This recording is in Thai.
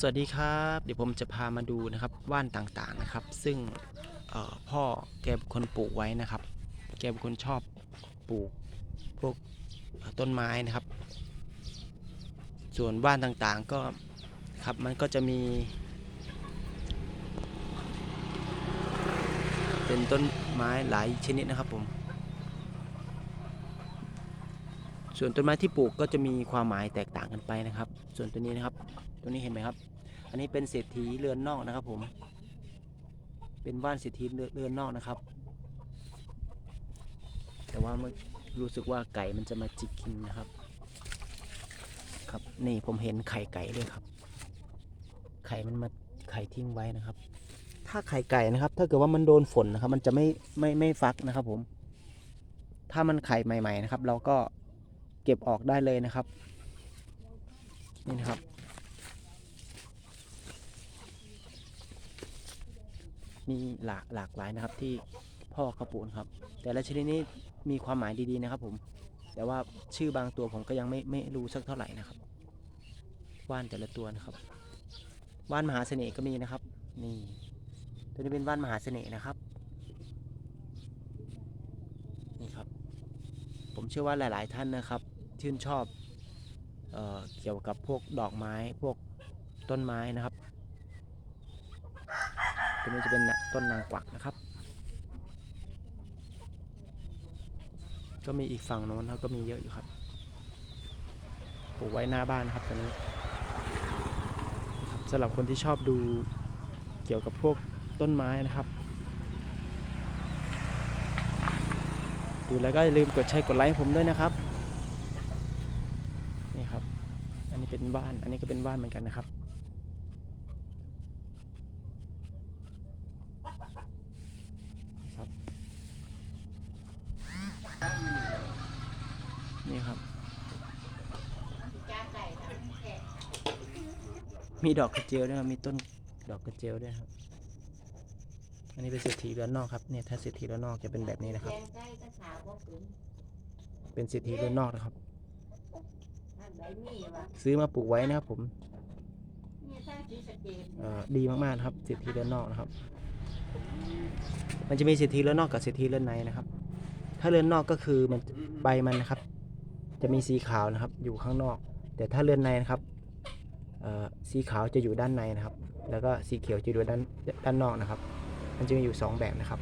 สวัสดีครับ เดี๋ยวผมจะพามาดูนะครับว่านต่างๆนะครับ ซึ่งพ่อแกเป็นคนปลูกไว้นะครับ แกเป็นคนชอบปลูกพวกต้นไม้นะครับ ส่วนว่านต่างๆก็ครับมันก็จะมี เป็นต้นไม้หลายชนิดนะครับผม ส่วนต้นไม้ที่ปลูกก็จะมีความหมายแตกต่างกันไปนะครับ ส่วนตัวนี้นะครับ ตัวนี้เห็นไหมครับ อันนี้เป็นเศรษฐีเรือนนอกนะครับ ผม เป็นว่านเศรษฐีเรือนนอกนะครับ แต่ว่ามันรู้สึกว่าไก่มันจะมาจิกกินนะครับ ครับนี่ผมเห็นไข่ไก่ด้วยครับ ไข่มันมาไข่ทิ้งไว้นะครับ ถ้าไข่ไก่นะครับ ถ้าเกิดว่ามันโดนฝนนะครับ มันจะไม่ไม่ไม่ฟักนะครับ ผม ถ้ามันไข่ใหม่ ๆ นะครับ เราก็ เก็บออกได้เลยนะครับ นี่นะครับ มีหลากหลากหลายนะครับที่พ่อเขาปลูกนครับ แต่ละชนิดนี้มีความหมายดีๆนะครับผม แต่ว่าชื่อบางตัวผมก็ยังไม่ไม่รู้สักเท่าไหร่นะครับว่านแต่ละตัวนะครับว่านมหาเสน่ห์ก็มีนะครับ นี่ตัวนี้เป็นว่านมหาเสน่ห์นะครับนี่ครับ ผมเชื่อว่าหลาย ๆ ท่านนะครับ ชื่นชอบเออเกี่ยวกับพวกดอกไม้พวกต้นไม้นะครับตัวนี้จะเป็นต้นนางกวักนะครับ ก็มีอีกฝั่งโน้นครับก็มีเยอะอยู่ครับปลูกไว้หน้าบ้านครับตัวนี้สำหรับคนที่ชอบดูเกี่ยวกับพวกต้นไม้นะครับ ดูแล้วก็อย่าลืมกดแชร์กดไลค์ผมด้วยนะครับ นี่ครับ อั นนี้เป็นบ้าน อันนี้ก็เป็นบ้านเหมือนกันนะครับครับนี่ครับ มีดอกกระเจียวด้วยครับมีต้นดอกกระเจียวด้วยครับ อันนี้เป็นเศรษฐีเรือนนอกครับ เนี่ยถ้าเศรษฐีเรือนนอกจะเป็นแบบนี้นะครับ เป็นเศรษฐีเรือนนอกนะครับ ซื้อมาปลูกไว้นะครับผมเอ่อดีมากๆนะครับเศรษฐีเรือนนอกนะครับ มันจะมีเศรษฐีเรือนนอกกับเศรษฐีเรือนในนะครับ ถ้าเรือนนอกก็คือมันใบมันนะครับ จะมีสีขาวนะครับ อยู่ข้างนอก แต่ถ้าเรือนในนะครับเอ่อสีขาวจะอยู่ด้านในนะครับ แล้วก็สีเขียวจะอยู่ด้านด้านนอกนะครับ มันจะมีอยู่สองแบบนะครับ